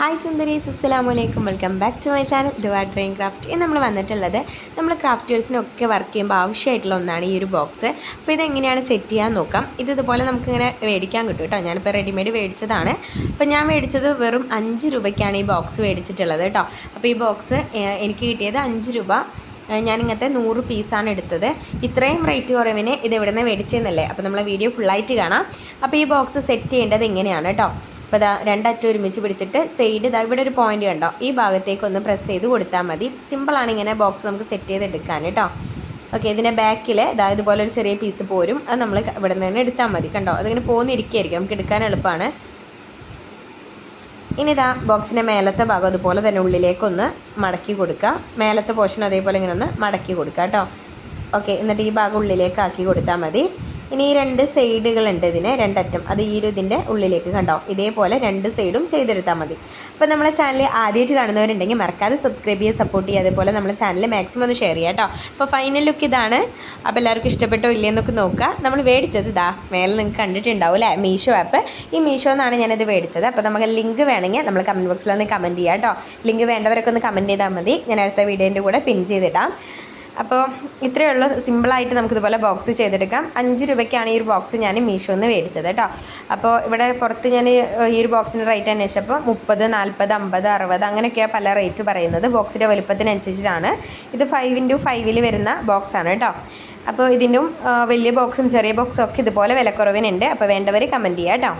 Hi സുന്ദരീസ് അസ്സലാമു അലൈക്കും welcome back to my channel Dua drain craft ഇന്ന് നമ്മൾ വന്നിട്ടുള്ളത് നമ്മൾ ക്രാഫ്റ്റേഴ്സിനൊക്കെ വർക്ക് ചെയ്യുമ്പോൾ ആവശ്യമായിട്ടുള്ള ഒന്നാണ് ഈ ഒരു ബോക്സ് അപ്പോൾ ഇതെങ്ങനെയാണ് സെറ്റ് ചെയ്യാൻ നോക്കാം. ഇത് ഇതുപോലെ നമുക്കിങ്ങനെ മേടിക്കാൻ കിട്ടും കേട്ടോ. ഞാനിപ്പോൾ റെഡിമെയ്ഡ് മേടിച്ചതാണ് അപ്പോൾ ഞാൻ മേടിച്ചത് വെറും അഞ്ച് രൂപയ്ക്കാണ് ഈ ബോക്സ് മേടിച്ചിട്ടുള്ളത് കേട്ടോ. അപ്പോൾ ഈ ബോക്സ് എനിക്ക് കിട്ടിയത് അഞ്ച് രൂപ. ഞാൻ ഇങ്ങനത്തെ നൂറ് പീസാണ് എടുത്തത്. ഇത്രയും റേറ്റ് കുറവിന് ഇത് എവിടെ നിന്ന് മേടിച്ചതെന്നല്ലേ അപ്പോൾ നമ്മളെ വീഡിയോ ഫുള്ളായിട്ട് കാണാം. അപ്പോൾ ഈ ബോക്സ് സെറ്റ് ചെയ്യേണ്ടത് എങ്ങനെയാണ് കേട്ടോ. അപ്പോൾ ഇതാ രണ്ടറ്റം ഒരുമിച്ച് പിടിച്ചിട്ട് സൈഡ് ഇതാ ഇവിടെ ഒരു പോയിന്റ് കണ്ടോ? ഈ ഭാഗത്തേക്ക് ഒന്ന് പ്രസ് ചെയ്ത് കൊടുത്താൽ മതി. സിമ്പിളാണ് ഇങ്ങനെ ബോക്സ് നമുക്ക് സെറ്റ് ചെയ്ത് എടുക്കാൻ കേട്ടോ. ഓക്കെ ഇതിന്റെ ബാക്കിൽ ഇതാ ഇതുപോലെ ഒരു ചെറിയ പീസ് പോരും. അത് നമ്മൾ ഇവിടെ നിന്ന് തന്നെ എടുത്താൽ മതി കണ്ടോ? അതിങ്ങനെ പോകുന്നിരിക്കുകയായിരിക്കും നമുക്ക് എടുക്കാൻ എളുപ്പമാണ് ഇനി ഇതാ ബോക്സിന്റെ മേലത്തെ ഭാഗം അതുപോലെ തന്നെ ഉള്ളിലേക്കൊന്ന് മടക്കി കൊടുക്കുക മേലത്തെ പോർഷൻ അതേപോലെ ഇങ്ങനെ ഒന്ന് മടക്കി കൊടുക്കുക കേട്ടോ. ഓക്കെ എന്നിട്ട് ഈ ഭാഗം ഉള്ളിലേക്ക് ആക്കി കൊടുത്താൽ മതി. ഇനി ഈ രണ്ട് സൈഡുകളുണ്ട് ഇതിന് രണ്ടറ്റം. അത് ഈ ഒരു ഇതിന്റെ ഉള്ളിലേക്ക് കണ്ടോ? ഇതേപോലെ രണ്ട് സൈഡും ചെയ്തെടുത്താൽ മതി. അപ്പോൾ നമ്മളെ ചാനൽ ആദ്യമായിട്ട് കാണുന്നവരുണ്ടെങ്കിൽ മറക്കാതെ സബ്സ്ക്രൈബ് ചെയ്യുക സപ്പോർട്ട് ചെയ്യുക. അതേപോലെ നമ്മളെ ചാനൽ മാക്സിമം ഒന്ന് ഷെയർ ചെയ്യുക കേട്ടോ. അപ്പോൾ ഫൈനൽ ലുക്ക് ഇതാണ്. അപ്പോൾ എല്ലാവർക്കും ഇഷ്ടപ്പെട്ടോ ഇല്ലയെന്നൊക്കെ നോക്കുക. നമ്മൾ മേടിച്ചത് ഇതാ. മേലെ നിങ്ങൾക്ക് കണ്ടിട്ടുണ്ടാവും അല്ലേ? മീഷോ ആപ്പ് ഈ മീഷോ എന്നാണ് ഞാനിത് മേടിച്ചത്. അപ്പോൾ നമുക്ക് ലിങ്ക് വേണമെങ്കിൽ നമ്മൾ കമന്റ് ബോക്സിൽ ഒന്ന് കമന്റ് ചെയ്യാം കേട്ടോ. ലിങ്ക് വേണ്ടവരൊക്കെ ഒന്ന് കമന്റ് ചെയ്താൽ മതി. ഞാൻ അടുത്ത വീഡിയോന്റെ കൂടെ പിൻ ചെയ്തിടാം. അപ്പോൾ ഇത്രയേ ഉള്ളൂ. സിമ്പിളായിട്ട് നമുക്കിതുപോലെ ബോക്സ് ചെയ്തെടുക്കാം. അഞ്ച് രൂപയ്ക്കാണ് ഈ ഒരു ബോക്സ് ഞാൻ മീഷോന്ന് മേടിച്ചത് കേട്ടോ. അപ്പോൾ ഇവിടെ പുറത്ത് ഞാൻ ഈ ഒരു ബോക്സിന്റെ റേറ്റ് അന്വേഷിച്ചപ്പോൾ മുപ്പത് നാൽപ്പത് അമ്പത് അറുപത് അങ്ങനെയൊക്കെയാണ് പല റേറ്റ് പറയുന്നത്. ബോക്സിന്റെ വലുപ്പത്തിനനുസരിച്ചിട്ടാണ്. ഇത് ഫൈവ് ഇന്റു ഫൈവിൽ വരുന്ന ബോക്സാണ് കേട്ടോ. അപ്പോൾ ഇതിന്റെ വലിയ ബോക്സും ചെറിയ ബോക്സും ഒക്കെ ഇതുപോലെ വിലക്കുറവിനുണ്ട്. അപ്പോൾ വേണ്ടവർ കമന്റ് ചെയ്യാം കേട്ടോ.